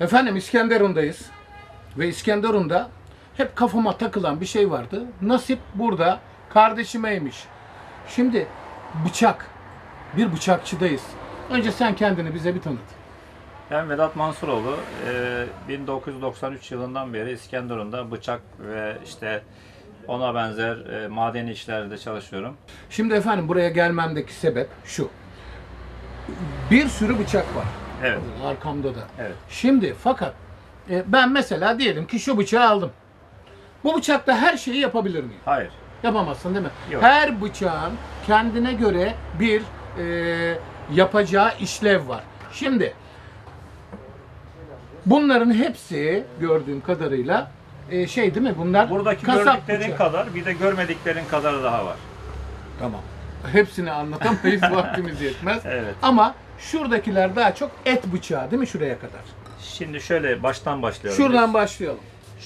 Efendim İskenderun'dayız. Ve İskenderun'da hep kafama takılan bir şey vardı. Nasip burada kardeşimeymiş. Şimdi bıçak. Bir bıçakçıdayız. Önce sen kendini bize bir tanıt. Ben Vedat Mansuroğlu. Ee, 1993 yılından beri İskenderun'da bıçak ve işte ona benzer e, madeni işlerde çalışıyorum. Şimdi efendim buraya gelmemdeki sebep şu. Bir sürü bıçak var. Evet. Arkamda da. Evet. Şimdi fakat e, ben mesela diyelim ki şu bıçağı aldım. Bu bıçakla her şeyi yapabilir miyim? Hayır. Yapamazsın değil mi? Yok. Her bıçağın kendine göre bir e, yapacağı işlev var. Şimdi bunların hepsi gördüğüm kadarıyla e, şey değil mi? Bunlar Buradaki kasap gördüklerin bıçağı. kadar bir de görmediklerin kadarı daha var. Tamam. Hepsini anlatamayız vaktimiz yetmez. Evet. Ama şuradakiler daha çok et bıçağı değil mi şuraya kadar? Şimdi şöyle baştan başlayalım. Şuradan biz. başlayalım.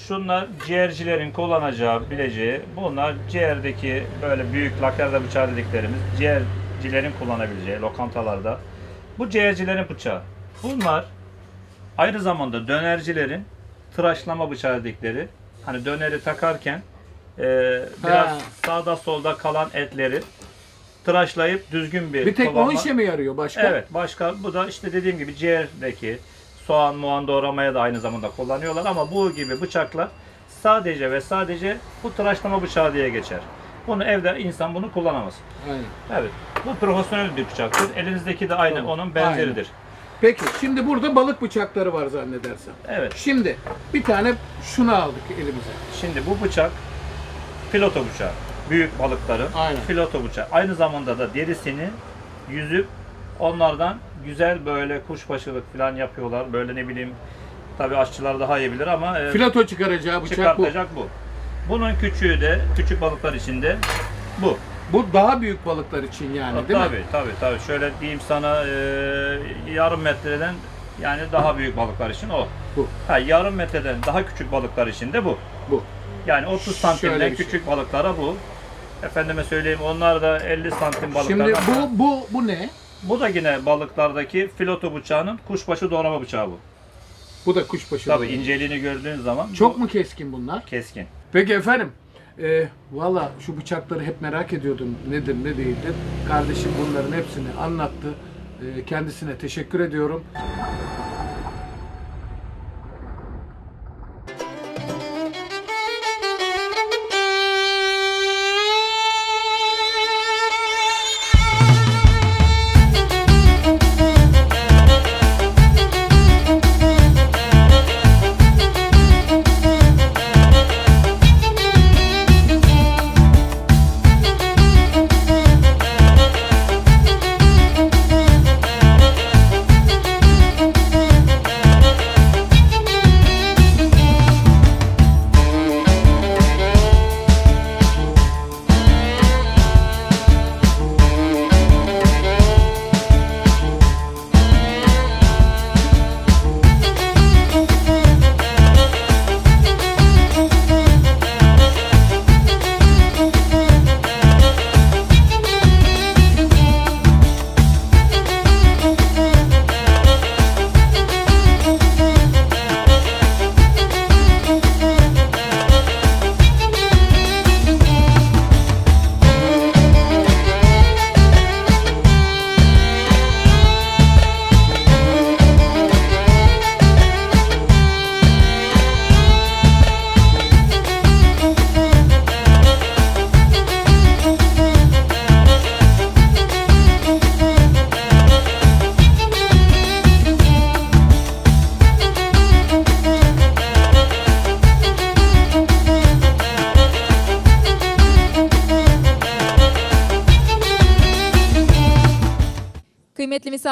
Şunlar ciğercilerin kullanacağı, bileceği. Bunlar ciğerdeki böyle büyük lakarda bıçağı dediklerimiz ciğercilerin kullanabileceği lokantalarda. Bu ciğercilerin bıçağı. Bunlar aynı zamanda dönercilerin tıraşlama bıçağı dedikleri. Hani döneri takarken e, biraz Ha. sağda solda kalan etleri tıraşlayıp düzgün bir Bir tek o kıvama- işe mi yarıyor başka? Evet başka bu da işte dediğim gibi ciğerdeki soğan muğan doğramaya da aynı zamanda kullanıyorlar ama bu gibi bıçaklar sadece ve sadece bu tıraşlama bıçağı diye geçer. Bunu evde insan bunu kullanamaz. Aynen. Evet. Bu profesyonel bir bıçaktır. Elinizdeki de aynı Tamam. onun benzeridir. Peki şimdi burada balık bıçakları var zannedersem. Evet. Şimdi bir tane şunu aldık elimize. Şimdi bu bıçak filoto bıçağı. Büyük balıkların Aynen. filoto bıçağı. Aynı zamanda da derisini yüzüp onlardan güzel böyle kuşbaşılık falan yapıyorlar. Böyle ne bileyim tabi aşçılar daha iyi bilir ama e, Filato çıkaracağı bıçak bu. çıkartacak bu. Bunun küçüğü de küçük balıklar için de bu. Bu daha büyük balıklar için yani değil tabii mi? tabii tabii. Şöyle diyeyim sana e, yarım metreden yani daha büyük balıklar için o. Bu. Ha, yarım metreden daha küçük balıklar için de bu. Bu. Yani 30 Şöyle santimden bir şey. küçük balıklara bu. Efendime söyleyeyim onlar da 50 santim balıklar. Şimdi bu bu bu ne? bu da yine balıklardaki filoto bıçağının kuşbaşı doğrama bıçağı bu. Bu da kuşbaşı. Tabii balığı. inceliğini gördüğün zaman Çok bu mu keskin bunlar? keskin. Peki efendim. E, Valla şu bıçakları hep merak ediyordum. Nedir ne değildir. Kardeşim bunların hepsini anlattı. E, kendisine teşekkür ediyorum.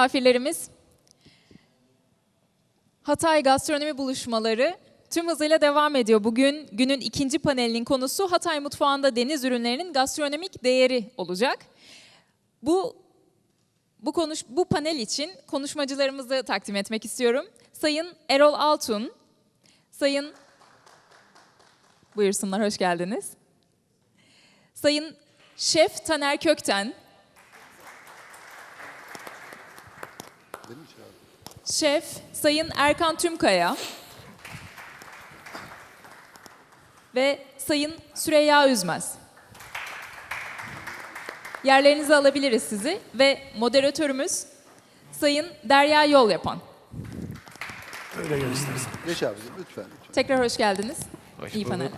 Misafirlerimiz, Hatay Gastronomi Buluşmaları tüm hızıyla devam ediyor. Bugün günün ikinci panelinin konusu Hatay mutfağında deniz ürünlerinin gastronomik değeri olacak. Bu bu konuş bu panel için konuşmacılarımızı takdim etmek istiyorum. Sayın Erol Altun, Sayın Buyursunlar, hoş geldiniz. Sayın Şef Taner Kökten, Şef Sayın Erkan Tümkaya ve Sayın Süreyya Üzmez. Yerlerinizi alabiliriz sizi ve moderatörümüz Sayın Derya Yol yapan. Öyle gel istersen. Geç abicim lütfen. lütfen. Tekrar hoş geldiniz. İyi bulduk. paneller.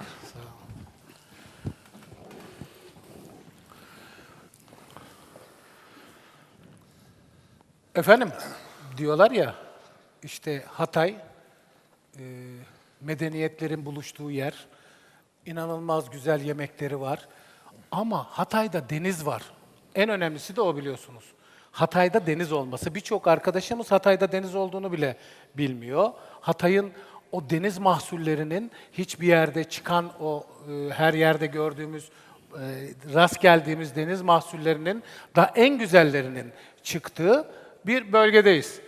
Efendim diyorlar ya işte Hatay e, medeniyetlerin buluştuğu yer. inanılmaz güzel yemekleri var. Ama Hatay'da deniz var. En önemlisi de o biliyorsunuz. Hatay'da deniz olması. Birçok arkadaşımız Hatay'da deniz olduğunu bile bilmiyor. Hatay'ın o deniz mahsullerinin hiçbir yerde çıkan o e, her yerde gördüğümüz e, rast geldiğimiz deniz mahsullerinin da en güzellerinin çıktığı bir bölgedeyiz.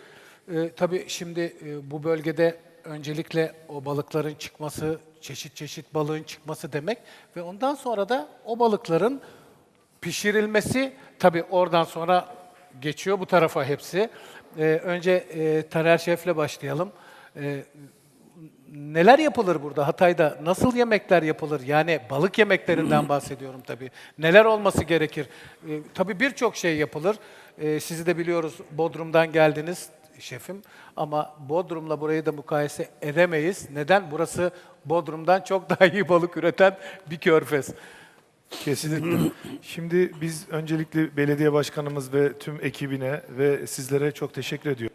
E, tabii şimdi e, bu bölgede öncelikle o balıkların çıkması, çeşit çeşit balığın çıkması demek ve ondan sonra da o balıkların pişirilmesi tabii oradan sonra geçiyor bu tarafa hepsi. E, önce e, Taner Şef'le başlayalım. E, neler yapılır burada Hatay'da? Nasıl yemekler yapılır? Yani balık yemeklerinden bahsediyorum tabii. Neler olması gerekir? E, tabii birçok şey yapılır. E, sizi de biliyoruz Bodrum'dan geldiniz şefim ama Bodrum'la burayı da mukayese edemeyiz. Neden? Burası Bodrum'dan çok daha iyi balık üreten bir körfez. Kesinlikle. Şimdi biz öncelikle belediye başkanımız ve tüm ekibine ve sizlere çok teşekkür ediyoruz.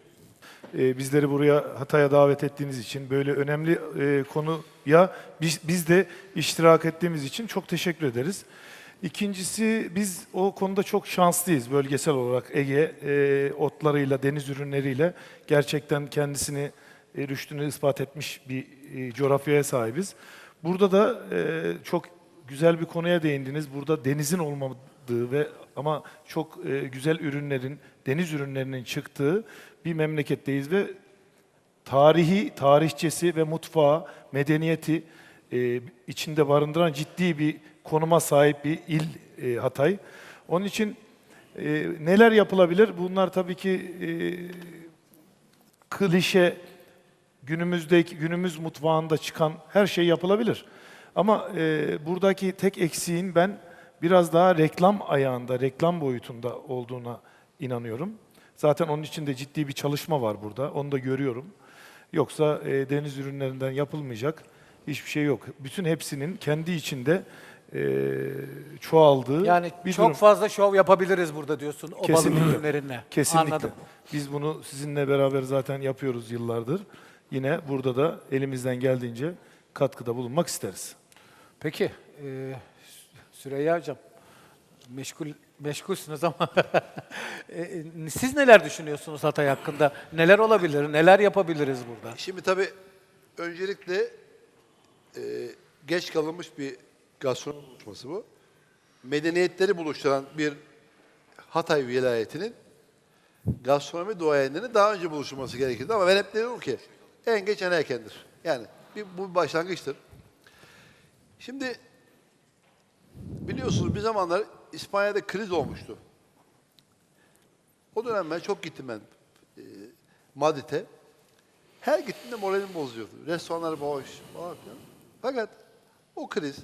Ee, bizleri buraya Hatay'a davet ettiğiniz için böyle önemli e, konuya biz, biz de iştirak ettiğimiz için çok teşekkür ederiz. İkincisi biz o konuda çok şanslıyız bölgesel olarak Ege e, otlarıyla, deniz ürünleriyle gerçekten kendisini e, rüştünü ispat etmiş bir e, coğrafyaya sahibiz. Burada da e, çok güzel bir konuya değindiniz. Burada denizin olmadığı ve ama çok e, güzel ürünlerin, deniz ürünlerinin çıktığı bir memleketteyiz ve tarihi, tarihçesi ve mutfağı, medeniyeti e, içinde barındıran ciddi bir konuma sahip bir il e, Hatay. Onun için e, neler yapılabilir? Bunlar tabii ki e, klişe günümüzdeki günümüz mutfağında çıkan her şey yapılabilir. Ama e, buradaki tek eksiğin ben biraz daha reklam ayağında, reklam boyutunda olduğuna inanıyorum. Zaten onun için de ciddi bir çalışma var burada. Onu da görüyorum. Yoksa e, deniz ürünlerinden yapılmayacak hiçbir şey yok. Bütün hepsinin kendi içinde e, çoğaldığı Yani bir çok durum. fazla şov yapabiliriz burada diyorsun o Kesinlikle. balık ürünlerinle. Kesinlikle. Anladım. Biz bunu sizinle beraber zaten yapıyoruz yıllardır. Yine burada da elimizden geldiğince katkıda bulunmak isteriz. Peki e, Süreyya Hocam meşgul meşgulsünüz ama e, siz neler düşünüyorsunuz Hatay hakkında? Neler olabilir? Neler yapabiliriz burada? Şimdi tabii öncelikle e, geç kalınmış bir gastronomi buluşması bu. Medeniyetleri buluşturan bir Hatay vilayetinin gastronomi duayenlerinin daha önce buluşturması gerekirdi ama ben hep diyorum ki en geç en erkendir. Yani bir, bu bir başlangıçtır. Şimdi biliyorsunuz bir zamanlar İspanya'da kriz olmuştu. O dönem ben çok gittim ben e, Madrid'e. Her gittiğimde moralim bozuyordu. Restoranlar boş falan. Fakat o kriz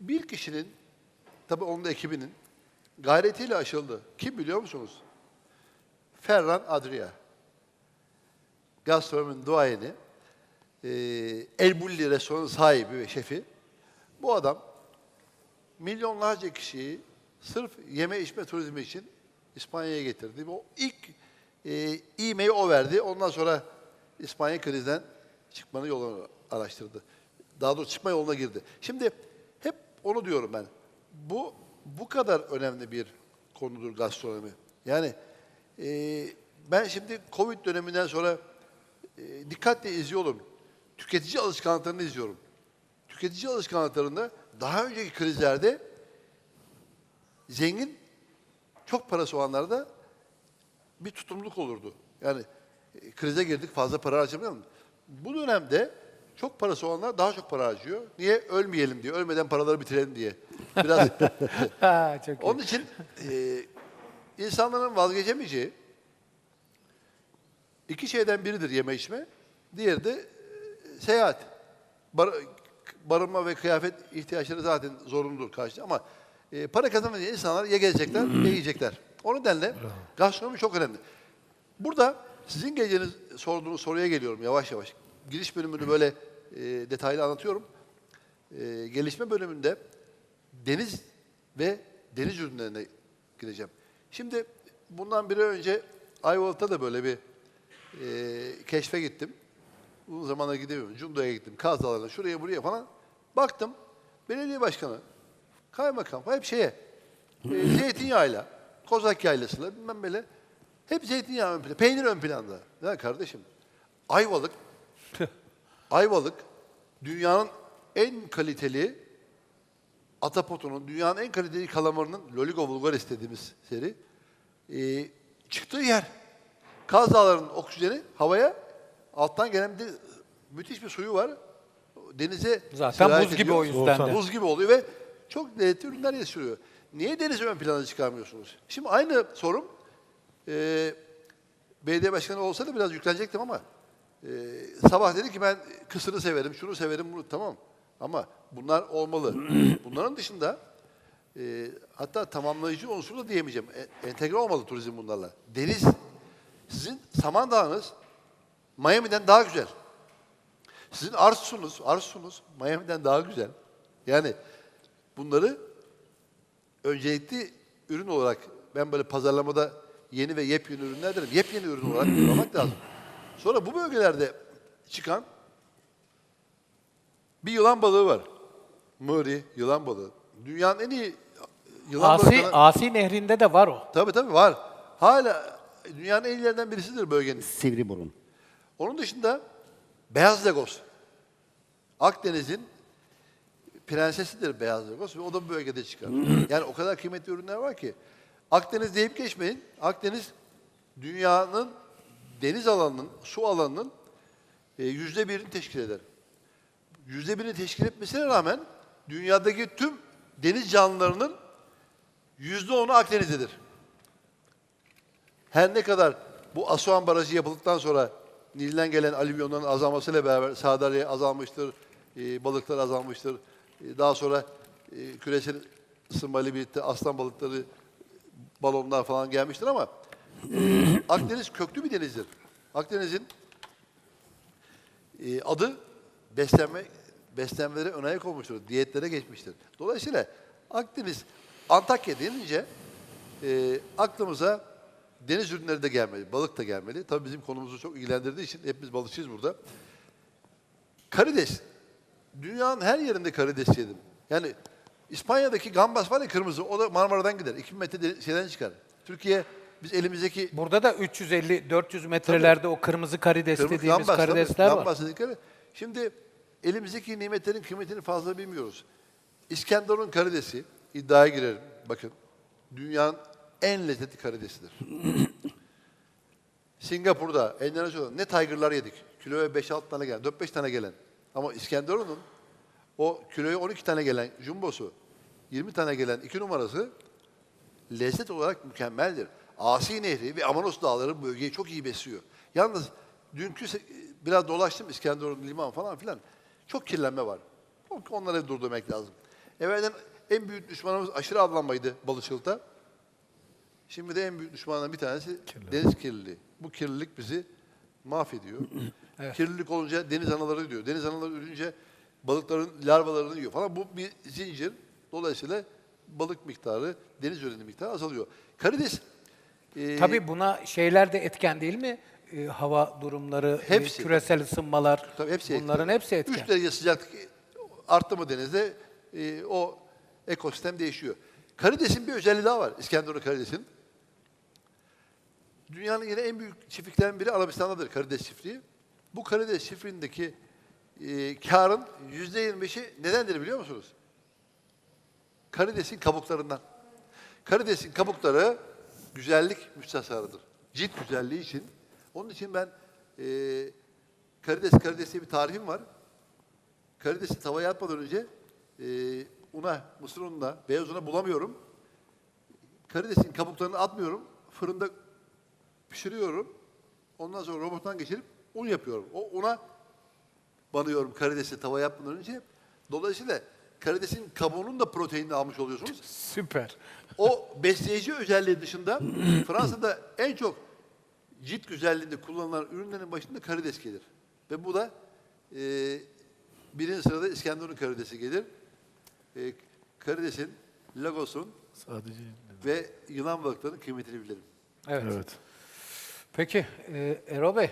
bir kişinin, tabii onun da ekibinin gayretiyle aşıldı. Kim biliyor musunuz? Ferran Adria. Gastronominin duayeni, e, El Bulli restoranın sahibi ve şefi. Bu adam milyonlarca kişiyi sırf yeme içme turizmi için İspanya'ya getirdi. O ilk e, o verdi. Ondan sonra İspanya krizden çıkmanın yolunu araştırdı. Daha doğrusu çıkma yoluna girdi. Şimdi hep onu diyorum ben. Bu bu kadar önemli bir konudur gastronomi. Yani e, ben şimdi Covid döneminden sonra e, dikkatle izliyorum. Tüketici alışkanlıklarını izliyorum. Tüketici alışkanlıklarında daha önceki krizlerde zengin çok parası olanlarda bir tutumluluk olurdu. Yani e, krize girdik fazla para harcamayalım. Bu dönemde çok parası olanlar daha çok para harcıyor. Niye? Ölmeyelim diye. Ölmeden paraları bitirelim diye. Biraz Ha, çok iyi. onun için e, insanların vazgeçemeyeceği İki şeyden biridir yeme içme. Diğeri de e, seyahat. Bar- barınma ve kıyafet ihtiyaçları zaten zorunludur karşı ama e, para kazanınca insanlar ya gezecekler ya yiyecekler. O nedenle gastronomi çok önemli. Burada sizin geleceğiniz sorduğunuz soruya geliyorum yavaş yavaş. Giriş bölümünü böyle e, detaylı anlatıyorum. E, gelişme bölümünde deniz ve deniz ürünlerine gireceğim. Şimdi bundan bir önce Ayvalık'ta da böyle bir e, keşfe gittim. Uzun zamanda gidemiyorum. Cunda'ya gittim. Kaz Dağları'na, şuraya buraya falan. Baktım, belediye başkanı, kaymakam hep şeye, e, zeytinyağıyla, kozak yaylasıyla bilmem böyle. Hep zeytinyağı ön planda, peynir ön planda. Ya kardeşim, Ayvalık, Ayvalık dünyanın en kaliteli Atapoto'nun dünyanın en kaliteli kalamarının Loligo vulgaris dediğimiz seri e, çıktığı yer. Kaz Dağları'nın oksijeni havaya alttan gelen bir müthiş bir suyu var. Denize Zaten buz gibi o yüzden de. Buz gibi oluyor ve çok lezzetli ürünler yetiştiriyor. Niye denizi ön plana çıkarmıyorsunuz? Şimdi aynı sorum e, belediye başkanı olsa da biraz yüklenecektim ama e, sabah dedi ki ben kısırı severim, şunu severim, bunu tamam. Ama bunlar olmalı. Bunların dışında e, hatta tamamlayıcı unsur da diyemeyeceğim. E, entegre olmalı turizm bunlarla. Deniz, sizin Samandağ'ınız Miami'den daha güzel. Sizin Arsus'unuz, Arsus'unuz Miami'den daha güzel. Yani bunları öncelikli ürün olarak ben böyle pazarlamada yeni ve yepyeni ürünler derim. Yepyeni ürün olarak kullanmak lazım. Sonra bu bölgelerde çıkan bir yılan balığı var. Murray yılan balığı. Dünyanın en iyi yılan Asi, balıklarından- Asi Nehri'nde de var o. Tabii tabii var. Hala dünyanın en iyilerinden birisidir bölgenin. Sivri burun. Onun dışında Beyaz Legos. Akdeniz'in prensesidir Beyaz Legos ve o da bu bölgede çıkar. yani o kadar kıymetli ürünler var ki. Akdeniz deyip geçmeyin. Akdeniz dünyanın deniz alanının, su alanının e, yüzde birini teşkil eder. Yüzde birini teşkil etmesine rağmen dünyadaki tüm deniz canlılarının yüzde onu Akdeniz'dedir. Her ne kadar bu Asuan Barajı yapıldıktan sonra Nil'den gelen alüvyonların azalmasıyla beraber Sardalya azalmıştır, e, balıklar azalmıştır. E, daha sonra e, küresel ısınmayla birlikte aslan balıkları, balonlar falan gelmiştir ama e, Akdeniz köklü bir denizdir. Akdeniz'in e, adı beslenme beslenmelere ön ayak olmuştur, diyetlere geçmiştir. Dolayısıyla Akdeniz, Antakya denince e, aklımıza deniz ürünleri de gelmeli, balık da gelmeli. Tabii bizim konumuzu çok ilgilendirdiği için hepimiz balıkçıyız burada. Karides. Dünyanın her yerinde karides yedim. Yani İspanya'daki gambas var ya kırmızı, o da Marmara'dan gider. 2000 metre de- şeyden çıkar. Türkiye, biz elimizdeki Burada da 350-400 metrelerde o kırmızı karides Kırmızı dediğimiz gambas, tabii, karidesler var. gambas dedikleri. Şimdi elimizdeki nimetlerin kıymetini fazla bilmiyoruz. İskenderun karidesi, iddiaya girerim. Bakın, dünyanın en lezzetli karidesidir. Singapur'da, Endonezya'da ne tiger'lar yedik. Kiloya 5-6 tane gelen, 4-5 tane gelen. Ama İskenderun'un o kiloya 12 tane gelen jumbosu, 20 tane gelen 2 numarası lezzet olarak mükemmeldir. Asi Nehri ve Amanos Dağları bölgeyi çok iyi besliyor. Yalnız dünkü biraz dolaştım İskenderun liman falan filan. Çok kirlenme var. Çok Onları durdurmak lazım. Evvelden en büyük düşmanımız aşırı avlanmaydı balıkçılıkta. Şimdi de en büyük düşmanlardan bir tanesi deniz kirliliği. Bu kirlilik bizi mahvediyor. Kirlilik olunca deniz anaları diyor. Deniz anaları ölünce balıkların larvalarını yiyor falan. Bu bir zincir. Dolayısıyla balık miktarı, deniz ürünü miktarı azalıyor. Karides e, Tabii buna şeyler de etken değil mi? Ee, hava durumları, e, Hepsi. küresel ısınmalar, Tabii hepsi bunların etken. hepsi etken. 3 derece sıcaklık arttı mı denizde e, o ekosistem değişiyor. Karidesin bir özelliği daha var. İskenderun karidesin. Dünyanın yine en büyük çiftliklerinden biri Arabistan'dadır karides çiftliği. Bu karides çiftliğindeki e, karın yüzde yirmi beşi nedendir biliyor musunuz? Karidesin kabuklarından. Karidesin kabukları güzellik müstesarıdır. Cilt güzelliği için. Onun için ben e, karides karides diye bir tarifim var. Karidesi tavaya atmadan önce e, una, mısır ununa, beyaz una bulamıyorum. Karidesin kabuklarını atmıyorum. Fırında pişiriyorum. Ondan sonra robottan geçirip un yapıyorum. O una banıyorum karidesi tava yapmadan önce. Dolayısıyla karidesin kabuğunun da proteinini almış oluyorsunuz. Süper. O besleyici özelliği dışında Fransa'da en çok cilt güzelliğinde kullanılan ürünlerin başında karides gelir. Ve bu da e, birinci sırada İskenderun karidesi gelir. E, karidesin, Lagos'un Sadece ve yılan balıklarının kıymetini bilirim. Evet. evet. Peki e, Erol Bey,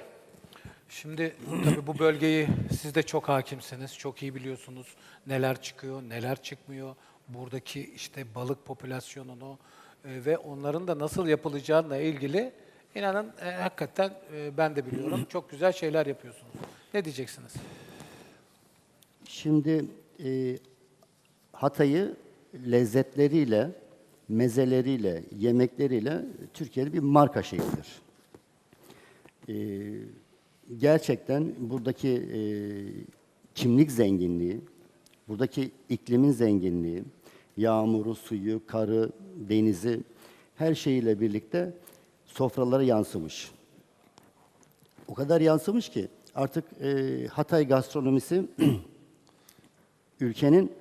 şimdi tabii bu bölgeyi siz de çok hakimsiniz, çok iyi biliyorsunuz neler çıkıyor, neler çıkmıyor. Buradaki işte balık popülasyonunu e, ve onların da nasıl yapılacağıyla ilgili inanın e, hakikaten e, ben de biliyorum. Çok güzel şeyler yapıyorsunuz. Ne diyeceksiniz? Şimdi e, Hatay'ı lezzetleriyle, mezeleriyle, yemekleriyle Türkiye'de bir marka şehirdir. E, gerçekten buradaki e, kimlik zenginliği, buradaki iklimin zenginliği, yağmuru, suyu, karı, denizi her şeyiyle birlikte sofralara yansımış. O kadar yansımış ki artık e, Hatay gastronomisi ülkenin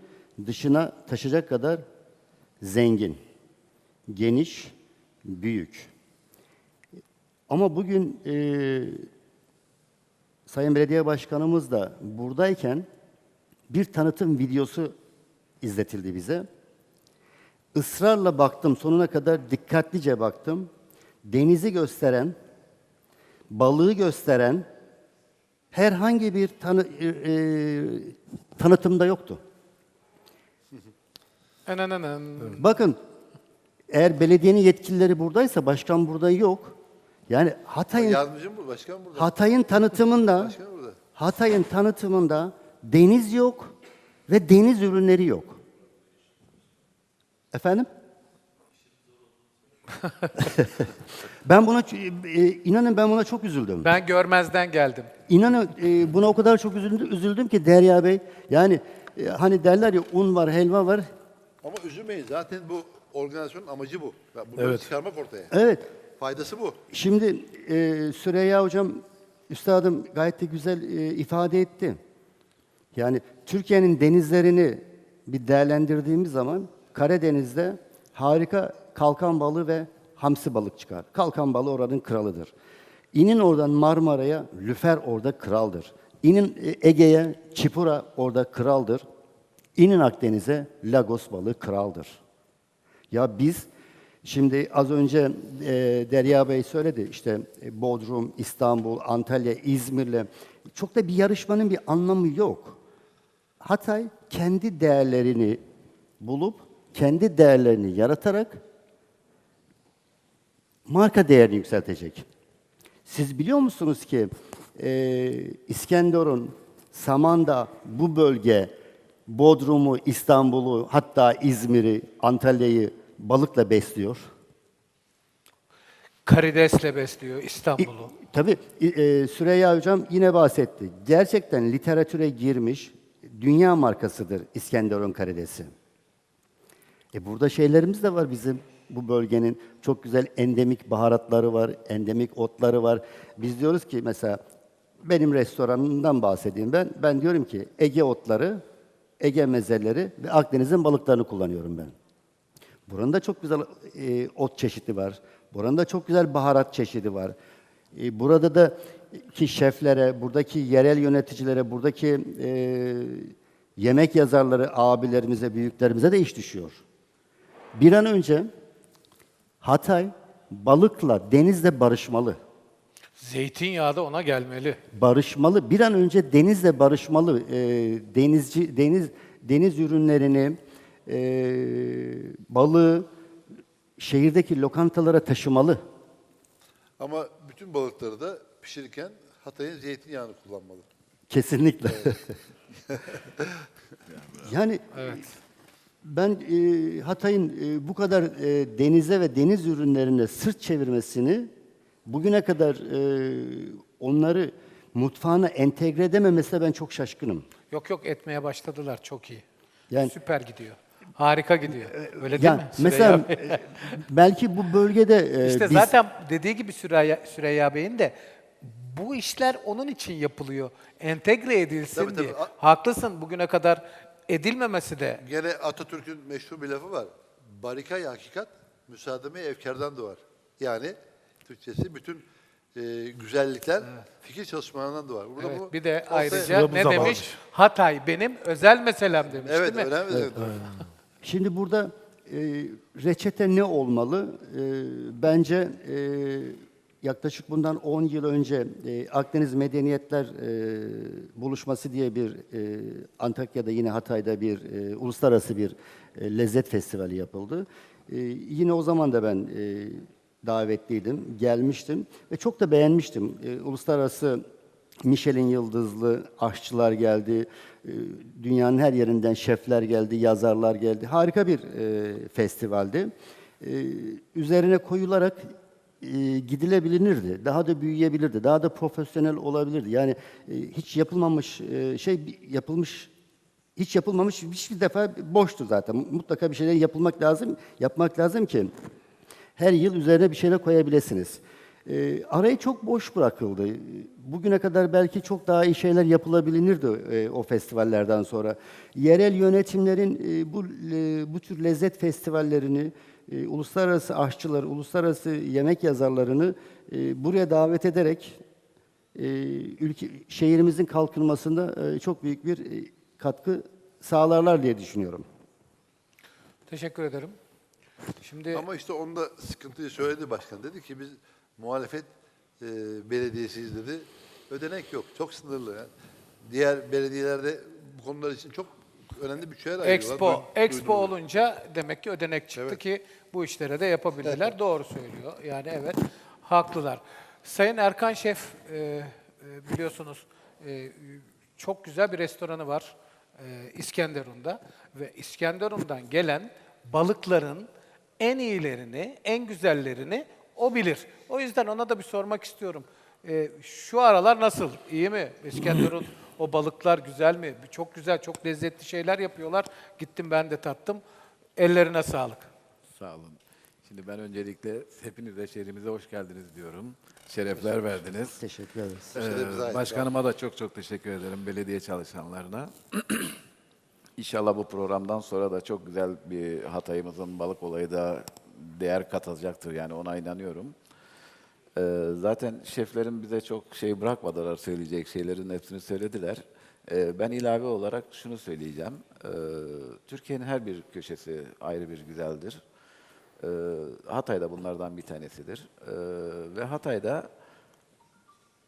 dışına taşıyacak kadar zengin, geniş, büyük. Ama bugün e, Sayın Belediye Başkanımız da buradayken bir tanıtım videosu izletildi bize. Israrla baktım, sonuna kadar dikkatlice baktım. Denizi gösteren, balığı gösteren herhangi bir tanı, e, e, tanıtımda yoktu. Bakın eğer belediyenin yetkilileri buradaysa başkan burada yok. Yani Hatay'ın Yardımcım bu, başkan burada. Hatay'ın tanıtımında Başkan burada. Hatay'ın tanıtımında deniz yok ve deniz ürünleri yok. Efendim? ben buna ç- e, inanın ben buna çok üzüldüm. Ben görmezden geldim. İnanın e, buna o kadar çok üzüldüm, üzüldüm ki Derya Bey. Yani e, hani derler ya un var, helva var. Ama üzülmeyin zaten bu organizasyonun amacı bu. Ya Bunları Evet. çıkarmak ortaya. Evet. Faydası bu. Şimdi e, Süreyya Hocam, Üstadım gayet de güzel e, ifade etti. Yani Türkiye'nin denizlerini bir değerlendirdiğimiz zaman Karadeniz'de harika kalkan balığı ve hamsi balık çıkar. Kalkan balığı oranın kralıdır. İnin oradan Marmara'ya, lüfer orada kraldır. İnin e, Ege'ye, Çipura orada kraldır. İnin Akdeniz'e, Lagos balığı kraldır. Ya biz şimdi az önce e, Derya Bey söyledi işte e, Bodrum, İstanbul, Antalya, İzmir'le çok da bir yarışmanın bir anlamı yok. Hatay kendi değerlerini bulup kendi değerlerini yaratarak marka değerini yükseltecek. Siz biliyor musunuz ki e, İskenderun, Samandağ bu bölge Bodrum'u, İstanbul'u hatta İzmir'i, Antalya'yı balıkla besliyor. Karidesle besliyor İstanbul'u. Tabii e, Süreyya Hocam yine bahsetti. Gerçekten literatüre girmiş dünya markasıdır İskenderun karidesi. E burada şeylerimiz de var bizim bu bölgenin. Çok güzel endemik baharatları var, endemik otları var. Biz diyoruz ki mesela benim restoranımdan bahsedeyim ben. Ben diyorum ki Ege otları, Ege mezeleri ve Akdeniz'in balıklarını kullanıyorum ben. Buranın da çok güzel e, ot çeşidi var. Buranın da çok güzel baharat çeşidi var. E, burada da ki şeflere, buradaki yerel yöneticilere, buradaki e, yemek yazarları abilerimize, büyüklerimize de iş düşüyor. Bir an önce Hatay balıkla, denizle barışmalı. Zeytinyağı da ona gelmeli. Barışmalı. Bir an önce denizle barışmalı. E, denizci deniz deniz ürünlerini, e, balığı şehirdeki lokantalara taşımalı. Ama bütün balıkları da pişirirken Hatay'ın zeytinyağını kullanmalı. Kesinlikle. yani ben e, Hatay'ın e, bu kadar e, denize ve deniz ürünlerine sırt çevirmesini bugüne kadar e, onları mutfağına entegre edememesine ben çok şaşkınım. Yok yok etmeye başladılar çok iyi. Yani- Süper gidiyor. Harika gidiyor. Öyle değil Ya mi? mesela Süreyya belki bu bölgede e, İşte biz zaten dediği gibi Süreyya, Süreyya Bey'in de bu işler onun için yapılıyor. Entegre edilsin Tabii, tabii. diye. A- Haklısın bugüne kadar edilmemesi de Gene Atatürk'ün meşhur bir lafı var. Barikay hakikat, müsaademe evkardan doğar. Yani Türkçesi bütün e, güzellikler fikir çalışmalarından doğar. Burada Evet, bu bir de ayrıca ne demiş? Hatay benim özel meselem demiş Evet, değil mi? önemli. Evet. Şimdi burada e, reçete ne olmalı? E, bence e, yaklaşık bundan 10 yıl önce e, Akdeniz Medeniyetler e, Buluşması diye bir e, Antakya'da yine Hatay'da bir e, uluslararası bir e, lezzet festivali yapıldı. E, yine o zaman da ben e, davetliydim, gelmiştim ve çok da beğenmiştim. E, uluslararası Michelin yıldızlı aşçılar geldi. e, Dünyanın her yerinden şefler geldi, yazarlar geldi. Harika bir e, festivaldi. E, üzerine koyularak gidilebilirdi. Daha da büyüyebilirdi. Daha da profesyonel olabilirdi. Yani hiç yapılmamış şey yapılmış hiç yapılmamış hiçbir defa boştu zaten. Mutlaka bir şeyler yapılmak lazım. Yapmak lazım ki her yıl üzerine bir şeyler koyabilirsiniz. E, arayı çok boş bırakıldı. Bugüne kadar belki çok daha iyi şeyler yapılabilirdi e, o festivallerden sonra. Yerel yönetimlerin e, bu e, bu tür lezzet festivallerini, e, uluslararası aşçıları, uluslararası yemek yazarlarını e, buraya davet ederek e, ülke şehrimizin kalkınmasında e, çok büyük bir e, katkı sağlarlar diye düşünüyorum. Teşekkür ederim. Şimdi Ama işte onda sıkıntıyı söyledi başkan. Dedi ki biz muhalefet e, belediyesiyiz dedi. Ödenek yok. Çok sınırlı. Yani. Diğer belediyelerde bu konular için çok önemli bütçeler ayırıyorlar. Expo, Ben Expo duydum. olunca demek ki ödenek çıktı Evet. ki bu işlere de yapabildiler. Doğru söylüyor. Yani evet, haklılar. Sayın Erkan Şef, e, e, biliyorsunuz e, çok güzel bir restoranı var e, İskenderun'da ve İskenderun'dan gelen balıkların en iyilerini, en güzellerini o bilir. O yüzden ona da bir sormak istiyorum. E, şu aralar nasıl? İyi mi? İskenderun o balıklar güzel mi? Çok güzel, çok lezzetli şeyler yapıyorlar. Gittim ben de tattım. Ellerine sağlık. Sağ olun. Şimdi ben öncelikle hepinize şehrimize hoş geldiniz diyorum. Şerefler verdiniz. Teşekkür ederiz. Ee, başkanıma da çok çok teşekkür ederim, belediye çalışanlarına. İnşallah bu programdan sonra da çok güzel bir Hatay'ımızın balık olayı da değer katacaktır yani ona inanıyorum. Ee, zaten şeflerin bize çok şey bırakmadılar söyleyecek şeylerin hepsini söylediler. Ee, ben ilave olarak şunu söyleyeceğim. Ee, Türkiye'nin her bir köşesi ayrı bir güzeldir. Ee, Hatay da bunlardan bir tanesidir. Ee, ve Hatay'da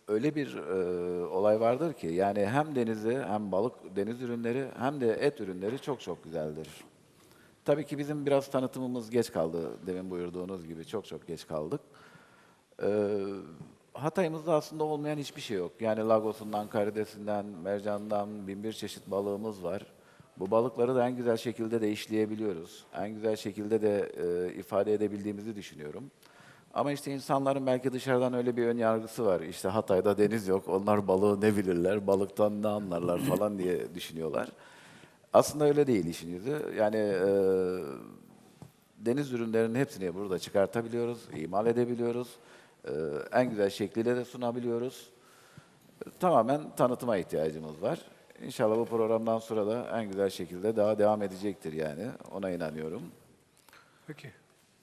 öyle bir e, olay vardır ki yani hem denizi hem balık deniz ürünleri hem de et ürünleri çok çok güzeldir. Tabii ki bizim biraz tanıtımımız geç kaldı demin buyurduğunuz gibi çok çok geç kaldık. Ee, Hatay'ımızda aslında olmayan hiçbir şey yok. Yani Lagos'undan, karidesinden, mercandan bin bir çeşit balığımız var. Bu balıkları da en güzel şekilde de işleyebiliyoruz. En güzel şekilde de e, ifade edebildiğimizi düşünüyorum. Ama işte insanların belki dışarıdan öyle bir ön yargısı var. İşte Hatay'da deniz yok, onlar balığı ne bilirler, balıktan ne anlarlar falan diye düşünüyorlar. Aslında öyle değil işin yüzü. Yani e, deniz ürünlerinin hepsini burada çıkartabiliyoruz, imal edebiliyoruz. Ee, en güzel şekliyle de sunabiliyoruz. Tamamen tanıtıma ihtiyacımız var. İnşallah bu programdan sonra da en güzel şekilde daha devam edecektir yani. Ona inanıyorum. Peki.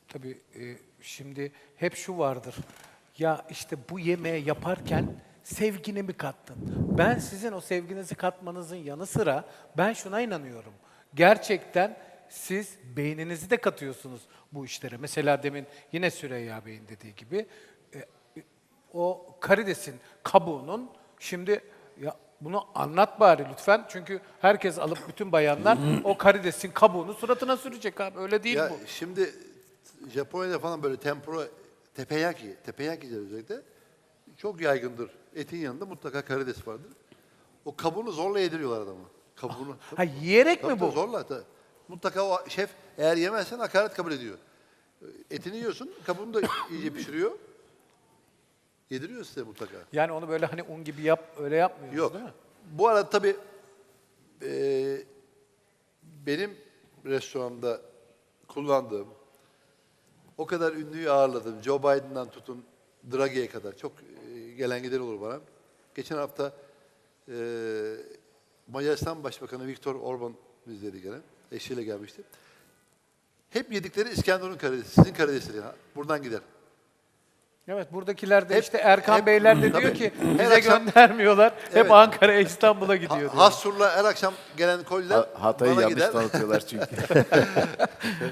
Tabii e, şimdi hep şu vardır. Ya işte bu yemeği yaparken sevgini mi kattın? Ben sizin o sevginizi katmanızın yanı sıra ben şuna inanıyorum. Gerçekten siz beyninizi de katıyorsunuz bu işlere. Mesela demin yine Süreyya Bey'in dediği gibi e, o karidesin kabuğunun şimdi ya bunu anlat bari lütfen. Çünkü herkes alıp bütün bayanlar o karidesin kabuğunu suratına sürecek abi. Öyle değil Ya bu. şimdi Japonya'da falan böyle tempura, tepeyaki, tepeyakiler özellikle çok yaygındır. Etin yanında mutlaka karides vardır. O kabuğunu zorla yediriyorlar adama. Kabuğunu. Ha yiyerek Tabii mi tabii bu? Zorla. tabii. Mutlaka o şef eğer yemezsen hakaret kabul ediyor. Etini yiyorsun, kabuğunu da iyice pişiriyor. Yediriyor size mutlaka. Yani onu böyle hani un gibi yap, öyle yapmıyoruz Yok. değil mi? Bu arada tabii eee, benim restoranda kullandığım o kadar ünlüyü ağırladım. Joe Biden'dan tutun Draghi'ye kadar çok gelen gider olur bana. Geçen hafta e, Macaristan Başbakanı Viktor Orban bizdeydi gene. Eşiyle gelmişti. Hep yedikleri İskenderun karidesi. Sizin karidesleri. ha. Buradan gider. Evet buradakiler de Hep- işte Erkan hep- Beyler de diyor ki Her bize akşam- göndermiyorlar. Hep Evet. Ankara'ya İstanbul'a gidiyor diyor. Ha, Hassur'la her akşam gelen koliler Ha- Hatay'ı yanlış gider. tanıtıyorlar çünkü.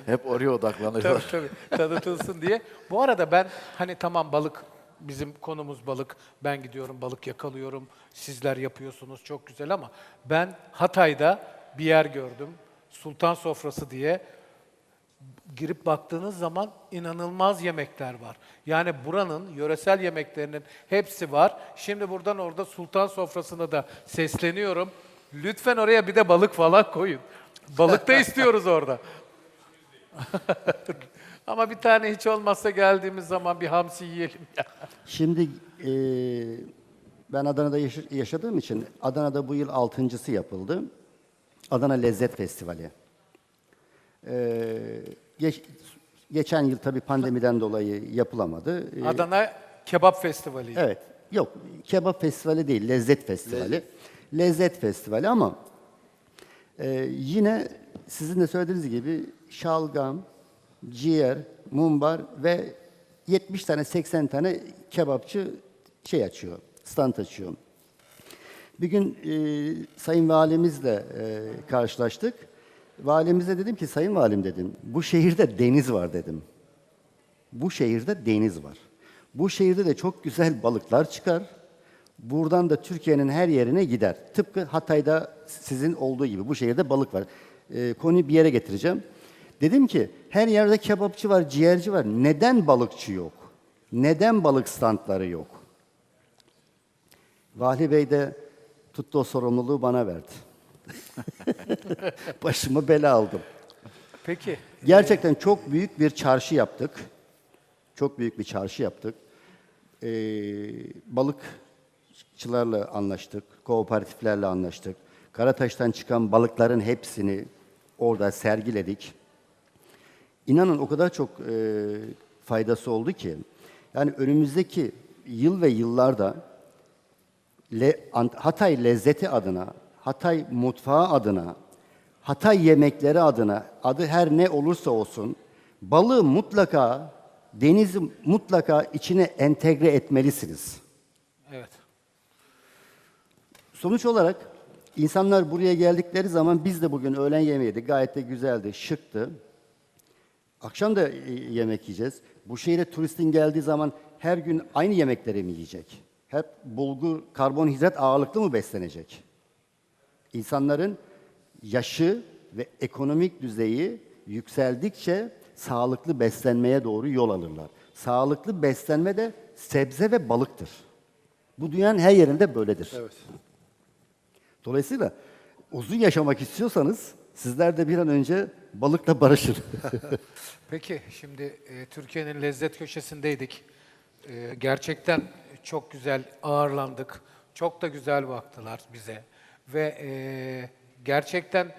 Hep oraya odaklanıyorlar. tabii tabii tanıtılsın diye. Bu arada ben hani tamam balık bizim konumuz balık. Ben gidiyorum balık yakalıyorum. Sizler yapıyorsunuz çok güzel ama ben Hatay'da bir yer gördüm. Sultan Sofrası diye girip baktığınız zaman inanılmaz yemekler var. Yani buranın yöresel yemeklerinin hepsi var. Şimdi buradan orada Sultan Sofrası'na da sesleniyorum. Lütfen oraya bir de balık falan koyun. Balık da istiyoruz orada. Ama bir tane hiç olmazsa geldiğimiz zaman bir hamsi yiyelim ya. Şimdi eee, ben Adana'da yaşa- yaşadığım için Adana'da bu yıl altıncısı yapıldı. Adana Lezzet Festivali. Eee, geç- geçen yıl tabii pandemiden dolayı yapılamadı. Eee, Adana Kebap Festivali. Evet. Yok. Kebap festivali değil. Lezzet festivali. Lezzet, festivali ama e, yine sizin de söylediğiniz gibi şalgam, ciğer, mumbar ve 70 tane 80 tane kebapçı şey açıyor. Stand açıyor. Bir gün e, Sayın Valimizle e, karşılaştık. Valimize dedim ki Sayın Valim dedim bu şehirde deniz var dedim. Bu şehirde deniz var. Bu şehirde de çok güzel balıklar çıkar. Buradan da Türkiye'nin her yerine gider. Tıpkı Hatay'da sizin olduğu gibi bu şehirde balık var. Ee, konuyu bir yere getireceğim. Dedim ki her yerde kebapçı var, ciğerci var. Neden balıkçı yok? Neden balık standları yok? Vali Bey de tuttu o sorumluluğu bana verdi. Başıma bela aldım. Peki. Gerçekten çok büyük bir çarşı yaptık. Çok büyük bir çarşı yaptık. Ee, balıkçılarla anlaştık, kooperatiflerle anlaştık. Karataş'tan çıkan balıkların hepsini orada sergiledik. İnanın o kadar çok e, faydası oldu ki, yani önümüzdeki yıl ve yıllarda Le, Hatay lezzeti adına, Hatay mutfağı adına, Hatay yemekleri adına, adı her ne olursa olsun, balığı mutlaka, denizi mutlaka içine entegre etmelisiniz. Evet. Sonuç olarak insanlar buraya geldikleri zaman biz de bugün öğlen yemeği yedik. Gayet de güzeldi, şıktı. Akşam da e, yemek yiyeceğiz. Bu şehre turistin geldiği zaman her gün aynı yemekleri mi yiyecek? Hep bulgur, karbonhidrat ağırlıklı mı beslenecek? İnsanların yaşı ve ekonomik düzeyi yükseldikçe sağlıklı beslenmeye doğru yol alırlar. Sağlıklı beslenme de sebze ve balıktır. Bu dünyanın her yerinde böyledir. Evet. Dolayısıyla uzun yaşamak istiyorsanız sizler de bir an önce balıkla barışın. Peki şimdi e, Türkiye'nin lezzet köşesindeydik. E, gerçekten çok güzel ağırlandık. Çok da güzel baktılar bize. Ve e, gerçekten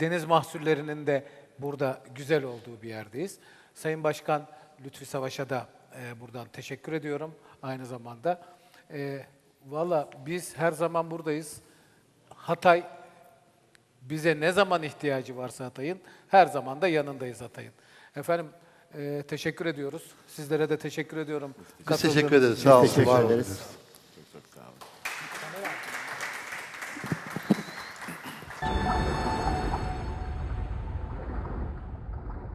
deniz mahsullerinin de burada güzel olduğu bir yerdeyiz. Sayın Başkan Lütfi Savaş'a da e, buradan teşekkür ediyorum aynı zamanda. E, Valla biz her zaman buradayız. Hatay bize ne zaman ihtiyacı varsa Hatay'ın, her zaman da yanındayız Hatay'ın. Efendim e, teşekkür ediyoruz. Sizlere de teşekkür ediyorum. Biz teşekkür ederiz. Sağ olun. Teşekkür ederiz.